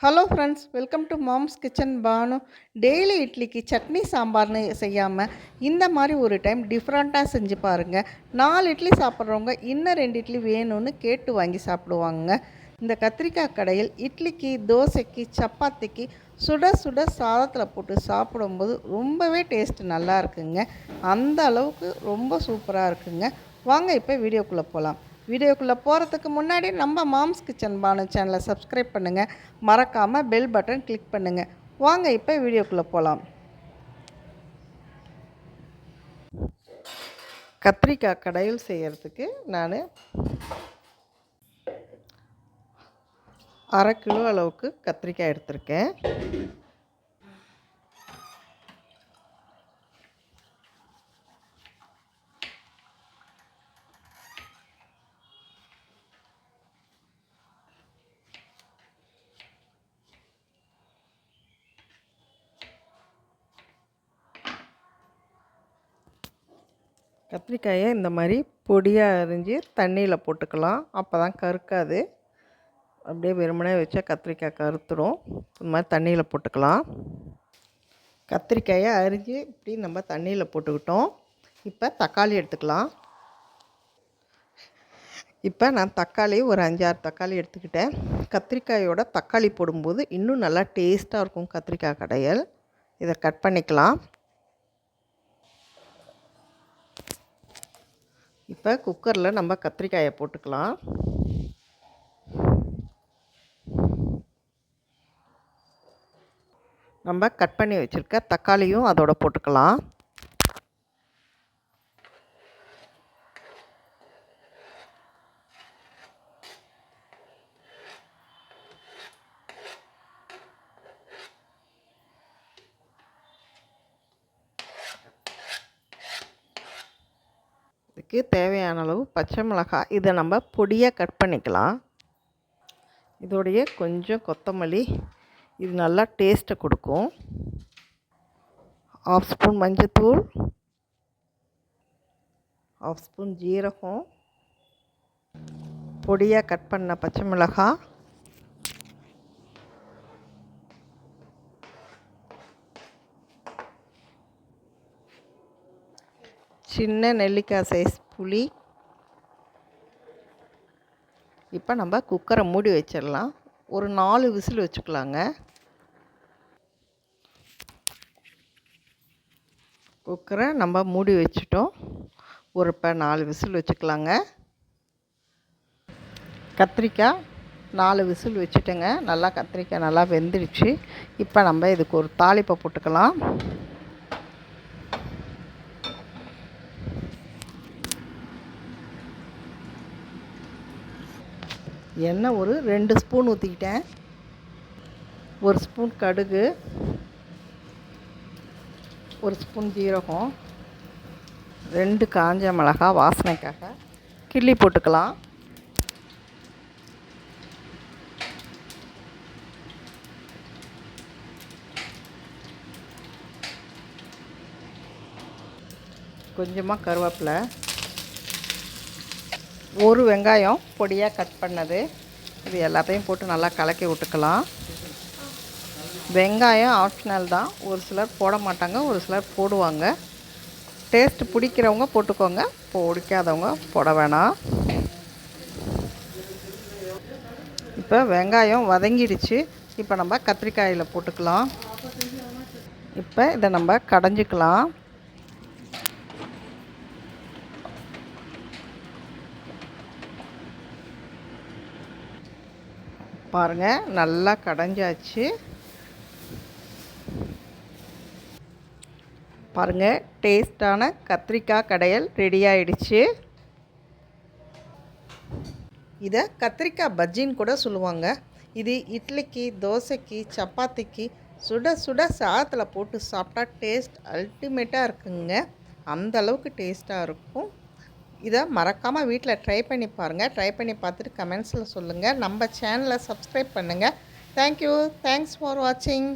Hello friends welcome to mom's kitchen Banu daily இட்லிக்கு சட்னி சாம்பார்னு செய்யாமல் இந்த மாதிரி ஒரு டைம் டிஃப்ரெண்ட்டாக செஞ்சு பாருங்கள் நாலு இட்லி சாப்பிட்றவங்க இன்னும் ரெண்டு இட்லி வேணும்னு கேட்டு வாங்கி சாப்பிடுவாங்க இந்த கத்திரிக்காய் கடையில் இட்லிக்கு தோசைக்கு சப்பாத்திக்கு சுட சுட சாதத்தில் போட்டு சாப்பிடும்போது ரொம்பவே டேஸ்ட் நல்லா இருக்குங்க. அந்த அளவுக்கு ரொம்ப சூப்பராக இருக்குங்க. வாங்க இப்போ வீடியோக்குள்ளே போகலாம் வீடியோக்குள்ளே போகிறதுக்கு முன்னாடி நம்ம மாம்ஸ் கிச்சன் பானு சேனலை சப்ஸ்கிரைப் பண்ணுங்கள் மறக்காமல் பெல் பட்டன் கிளிக் பண்ணுங்கள் வாங்க இப்போ வீடியோக்குள்ளே போகலாம் கத்திரிக்காய் கடையில் செய்கிறதுக்கு நான் அரை கிலோ அளவுக்கு கத்திரிக்காய் எடுத்திருக்கேன். கத்திரிக்காயை இந்த மாதிரி பொடியாக அரிஞ்சு தண்ணியில் போட்டுக்கலாம். அப்போ தான் கருக்காது. அப்படியே வெறுமனே வச்சா கத்திரிக்காய் கருத்துடும் இந்த மாதிரி தண்ணியில் போட்டுக்கலாம். கத்திரிக்காயை அரிஞ்சு இப்படி நம்ம தண்ணியில் போட்டுக்கிட்டோம். இப்போ தக்காளி எடுத்துக்கலாம். இப்போ நான் தக்காளி ஒரு அஞ்சாறு தக்காளி எடுத்துக்கிட்டேன். கத்திரிக்காயோட தக்காளி போடும்போது இன்னும் நல்லா டேஸ்ட்டாக இருக்கும் கத்திரிக்காய் கடையல். இதை கட் பண்ணிக்கலாம். இப்போ குக்கரில் நம்ம கத்திரிக்காயை போட்டுக்கலாம். நம்ம கட் பண்ணி வச்சுருக்க தக்காளியும் அதோட போட்டுக்கலாம். இதுக்கு தேவையான அளவு பச்சை மிளகாய். இதை நம்ம பொடியாக கட் பண்ணிக்கலாம். இதோடைய கொஞ்சம் கொத்தமல்லி. இது நல்லா டேஸ்ட்டை கொடுக்கும். ஆஃப் ஸ்பூன் மஞ்சத்தூள். ஆஃப் ஸ்பூன் ஜீரகம். பொடியாக கட் பண்ண பச்சை மிளகாய். சின்ன நெல்லிக்காய் சைஸ் புளி. இப்போ நம்ம குக்கரை மூடி வச்சிடலாம். ஒரு நாலு விசில் வச்சுக்கலாங்க. குக்கரை நம்ம மூடி வச்சுட்டோம். ஒரு இப்போ நாலு விசில் வச்சுக்கலாங்க. கத்திரிக்காய் நாலு விசில் வச்சுட்டேங்க. நல்லா கத்திரிக்காய் நல்லா வெந்துடுச்சு. இப்போ நம்ம இதுக்கு ஒரு தாளிப்பை போட்டுக்கலாம். எண்ணெய் ஒரு ரெண்டு ஸ்பூன் ஊற்றிக்கிட்டேன் ஒரு ஸ்பூன் கடுகு ஒரு ஸ்பூன் ஜீரகம் ரெண்டு காஞ்ச மிளகா வாசனைக்காக கிள்ளி போட்டுக்கலாம். கொஞ்சமாக கருவேப்பிலை ஒரு வெங்காயம் பொடியாக கட் பண்ணது. இது எல்லாத்தையும் போட்டு நல்லா கலக்கி விட்டுக்கலாம். வெங்காயம் ஆப்ஷனல் தான். ஒரு சிலர் போட மாட்டாங்க ஒரு சிலர் போடுவாங்க. டேஸ்ட் பிடிக்கிறவங்க போட்டுக்கோங்க பிடிக்காதவங்க போட வேணாம். இப்போ வெங்காயம் வதங்கிடுச்சு. இப்போ நம்ம கத்திரிக்காயில் போட்டுக்கலாம். இப்போ இதை நம்ம கடைஞ்சிக்கலாம். பாருங்கள் நல்லா கடைஞ்சாச்சு. பாருங்கள் டேஸ்டான கத்திரிக்காய் கடையல் ரெடி ஆயிடுச்சு. இதை கத்திரிக்காய் பஜ்ஜின்னு கூட சொல்லுவாங்க. இது இட்லிக்கு தோசைக்கு சப்பாத்திக்கு சுட சுட சாதத்தில் போட்டு சாப்பிட்டா டேஸ்ட் அல்டிமேட்டாக இருக்குங்க. அந்த அளவுக்கு டேஸ்ட்டாக இருக்கும். இதை மறக்காமல் வீட்டில் ட்ரை பண்ணி பாருங்கள் ட்ரை பண்ணி பார்த்துட்டு கமெண்ட்ஸில் சொல்லுங்கள் நம்ம சேனலை சப்ஸ்கிரைப் பண்ணுங்கள் தேங்க்யூ தேங்க்ஸ் ஃபார் வாட்சிங்